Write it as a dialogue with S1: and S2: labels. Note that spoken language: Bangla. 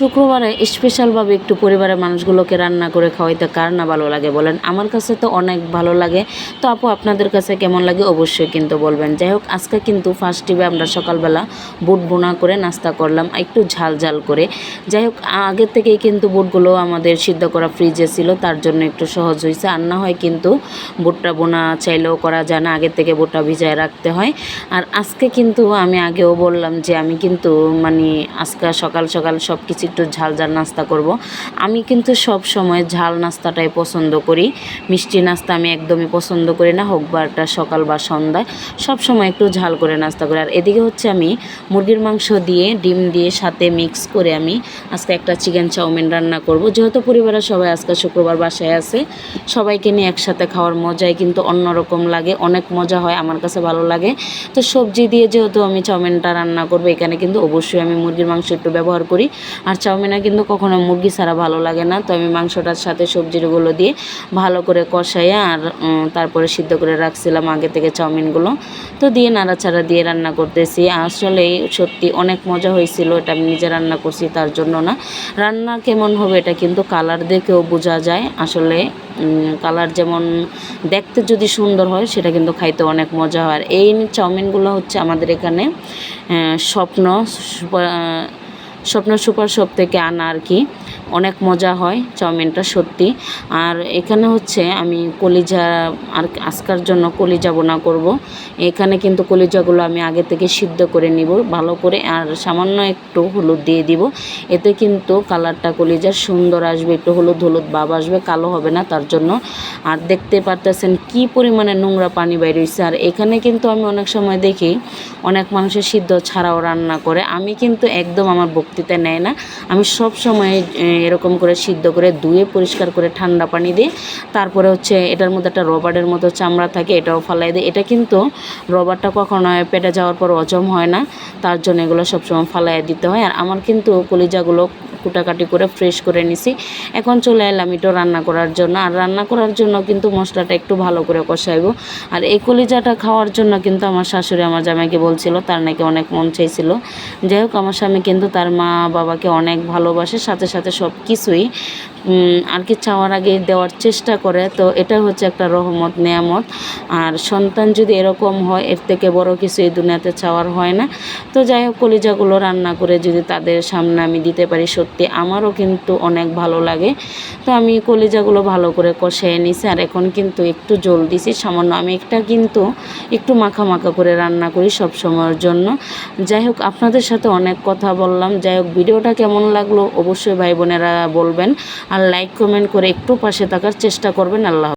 S1: শুক্রবারে স্পেশালভাবে একটু পরিবারের মানুষগুলোকে রান্না করে খাওয়াইতে কার না ভালো লাগে বলেন? আমার কাছে তো অনেক ভালো লাগে। তো আপু, আপনাদের কাছে কেমন লাগে অবশ্যই কিন্তু বলবেন। যাই হোক, আজকে কিন্তু ফার্স্ট টিভে আমরা সকালবেলা বুট বোনা করে নাস্তা করলাম, একটু ঝাল ঝাল করে। যাই হোক আগের থেকেই কিন্তু বুটগুলো আমাদের সিদ্ধ করা ফ্রিজে ছিল, তার জন্য একটু সহজ হয়েছে আর না হয় কিন্তু বুটটা বোনা চাইলেও করা যায় না আগের থেকে বুটটা ভিজায় রাখতে হয়। আর আজকে কিন্তু আমি আগেও বললাম যে আমি কিন্তু মানে আজকে সকাল সকাল সব কিছু একটু ঝাল ঝাল নাস্তা করব। আমি কিন্তু সব সময় ঝাল নাস্তাটাই পছন্দ করি। মিষ্টি নাস্তা আমি একদমই পছন্দ করি না, হোক বা একটা সকাল বা সন্ধ্যায়। সব সময় একটু ঝাল করে নাস্তা করি। আর এদিকে হচ্ছে আমি মুরগির মাংস দিয়ে, ডিম দিয়ে সাথে মিক্স করে আমি আজকে একটা চিকেন চাউমিন রান্না করব। যেহেতু পরিবারের সবাই আজকে শুক্রবার বাসায় আছে, সবাইকে নিয়ে একসাথে খাওয়ার মজাই কিন্তু অন্যরকম লাগে, অনেক মজা হয়, আমার কাছে ভালো লাগে। তো সবজি দিয়ে যেহেতু আমি চাউমিনটা রান্না করব, এখানে কিন্তু অবশ্যই আমি মুরগির মাংস একটু ব্যবহার করি। আর চাউমিনে কিন্তু কখনো মুরগি ছাড়া ভালো লাগে না। তো আমি মাংসটার সাথে সবজিগুলো দিয়ে ভালো করে কষাইয়া আর তারপরে সিদ্ধ করে রাখছিলাম আগে থেকে চাউমিনগুলো। তো দিয়ে নাড়াচাড়া দিয়ে রান্না করতেছি। আসলে সত্যি অনেক মজা হয়েছিল, এটা আমি নিজে রান্না করছি তার জন্য না। রান্না কেমন হবে এটা কিন্তু কালার দেখেও বোঝা যায়। আসলে কালার যেমন দেখতে যদি সুন্দর হয়, সেটা কিন্তু খাইতে অনেক মজা হয়। আর এই চাউমিনগুলো হচ্ছে আমাদের এখানে স্বপ্ন স্বপ্ন সুপার শপ থেকে আনা আর কি। অনেক মজা হয়, চাউমিনটা সত্যি। আর এখানে হচ্ছে আমি কলিজা আর আজকার জন্য কলিজা বোনা করব। এখানে কিন্তু কলিজাগুলো আমি আগে থেকে সিদ্ধ করে নিব, ভালো করে, আর সামান্য একটু হলুদ দিয়ে দিব। এতে কিন্তু কালারটা কলিজার সুন্দর আসবে, একটু হলুদ হলুদ ভাব আসবে, কালো হবে না তার জন্য। আর দেখতে পারতেছেন কি পরিমাণে নোংরা পানি বাইর হয়েছে আর এখানে কিন্তু আমি অনেক সময় দেখি অনেক মানুষের সিদ্ধ ছাড়াও রান্না করে। আমি কিন্তু একদম আমার বক্তৃতা নেয় না। আমি সব সময় এরকম করে সিদ্ধ করে ধুয়ে পরিষ্কার করে ঠান্ডা পানি দিয়ে, তারপরে হচ্ছে এটার মধ্যে একটা রবারের মতো চামড়া থাকে, এটাও ফালাই দিই এটা কিন্তু রবারটা কখনো পেটে যাওয়ার পর হজম হয় না, তার জন্য এগুলো সবসময় ফালাই দিতে হয়। আর আমার কিন্তু কলিজাগুলো কুটাকাটি করে ফ্রেশ করে নিছি। এখন চলে এলাম একটু রান্না করার জন্য। আর রান্না করার জন্য কিন্তু মশলাটা একটু ভালো করে কষাইবো। আর এই কলিজাটা খাওয়ার জন্য কিন্তু আমার শাশুড়ি, আমার জামাইকে বলছিল, তার নাকি অনেক মন চাইছিল। যাই হোক, আমার স্বামী কিন্তু তার মা বাবাকে অনেক ভালোবাসে, সাথে সাথে সব কিছুই আর কি চাওয়ার আগে দেওয়ার চেষ্টা করে। তো এটা হচ্ছে একটা রহমত, নেয়ামত। আর সন্তান যদি এরকম হয়, এর থেকে বড় কিছু এই দুনিয়াতে চাওয়ার হয় না। তো যাই হোক, কলিজাগুলো রান্না করে যদি তাদের সামনে আমি দিতে পারি, সত্যি আমারও কিন্তু অনেক ভালো লাগে। তো আমি কলিজাগুলো ভালো করে কষিয়ে নিছি, আর এখন কিন্তু একটু জল দিছি। সামান্য আমি একটা কিন্তু একটু মাখা মাখা করে রান্না করি সব সময়ের জন্য। যাই হোক, আপনাদের সাথে অনেক কথা বললাম। যাই হোক, ভিডিওটা কেমন লাগল? অবশ্যই ভাই বোনেরা বলবেন আর লাইক কমেন্ট করে একটু পাশে থাকার চেষ্টা করবেন আল্লাহ।